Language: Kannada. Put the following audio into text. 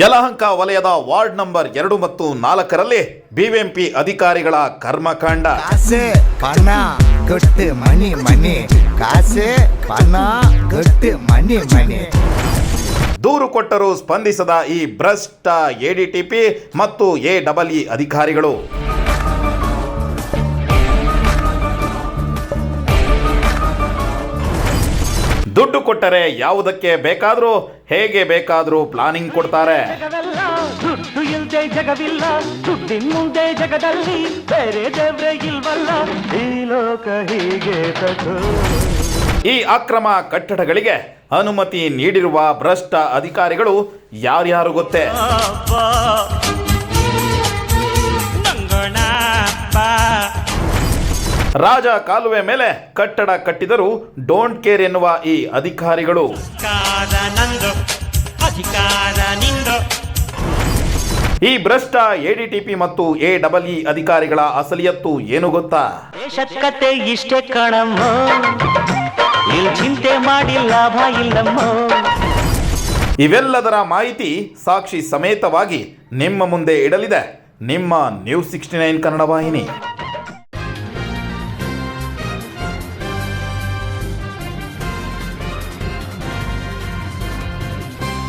ಯಲಹಂಕ ವಲಯದ ವಾರ್ಡ್ ನಂಬರ್ ಎರಡು ಮತ್ತು ನಾಲ್ಕರಲ್ಲಿ ಬಿಬಿಎಂಪಿ ಅಧಿಕಾರಿಗಳ ಕರ್ಮಕಾಂಡ காசு பணம் கொட்டு மணி மணி காசு பணம் கொட்டு மணி மணி ದೂರು ಕೊಟ್ಟರೂ ಸ್ಪಂದಿಸದ ಈ ಭ್ರಷ್ಟ ಎಡಿಟಿಪಿ ಮತ್ತು ಎ ಡಬಲ್ ಇ ಅಧಿಕಾರಿಗಳು ದುಡ್ಡು ಕೊಟ್ಟರೆ ಯಾವುದಕ್ಕೆ ಬೇಕಾದರೂ ಹೇಗೆ ಬೇಕಾದರೂ ಪ್ಲಾನಿಂಗ್ ಕೊಡ್ತಾರೆ. ಜಗವೆಲ್ಲ ದುಡ್ಡು ಇಲ್ದೆ ಜಗವಿಲ್ಲ ದುಡ್ಡಿನ ಮುಂದೆ ಜಗದಲ್ಲಿ ಬೇರೆ ದೇವ್ರೆ ಇಲ್ವಲ್ಲ ಈ ಲೋಕ ಹೀಗೆ ತಗೋ ಈ ಅಕ್ರಮ ಕಟ್ಟಡಗಳಿಗೆ ಅನುಮತಿ ನೀಡಿರುವ ಭ್ರಷ್ಟ ಅಧಿಕಾರಿಗಳು ಯಾರ್ಯಾರು ಗೊತ್ತೇ? ರಾಜ ಕಾಲುವೆ ಮೇಲೆ ಕಟ್ಟಡ ಕಟ್ಟಿದರೂ ಡೋಂಟ್ ಕೇರ್ ಎನ್ನುವ ಈ ಅಧಿಕಾರಿಗಳು. ಈ ಭ್ರಷ್ಟ ಎಡಿಟಿಪಿ ಮತ್ತು ಎ ಡಬಲ್ ಇ ಅಧಿಕಾರಿಗಳ ಅಸಲಿಯತ್ತು ಏನು ಗೊತ್ತಾ? ದೇಶಕ್ಕತೆ ಇಷ್ಟೇ ಕಣಮ್ಮ. ಇಲ್ಲಿ ಚಿಂತೆ ಮಾಡಿ ಲಾಭ ಇಲ್ಲಮ್ಮ. ಇವೆಲ್ಲದರ ಮಾಹಿತಿ ಸಾಕ್ಷಿ ಸಮೇತವಾಗಿ ನಿಮ್ಮ ಮುಂದೆ ಇಡಲಿದೆ. ನಿಮ್ಮ ನ್ಯೂಸ್ ಸಿಕ್ಸ್ಟಿ ನೈನ್ ಕನ್ನಡ ವಾಹಿನಿ.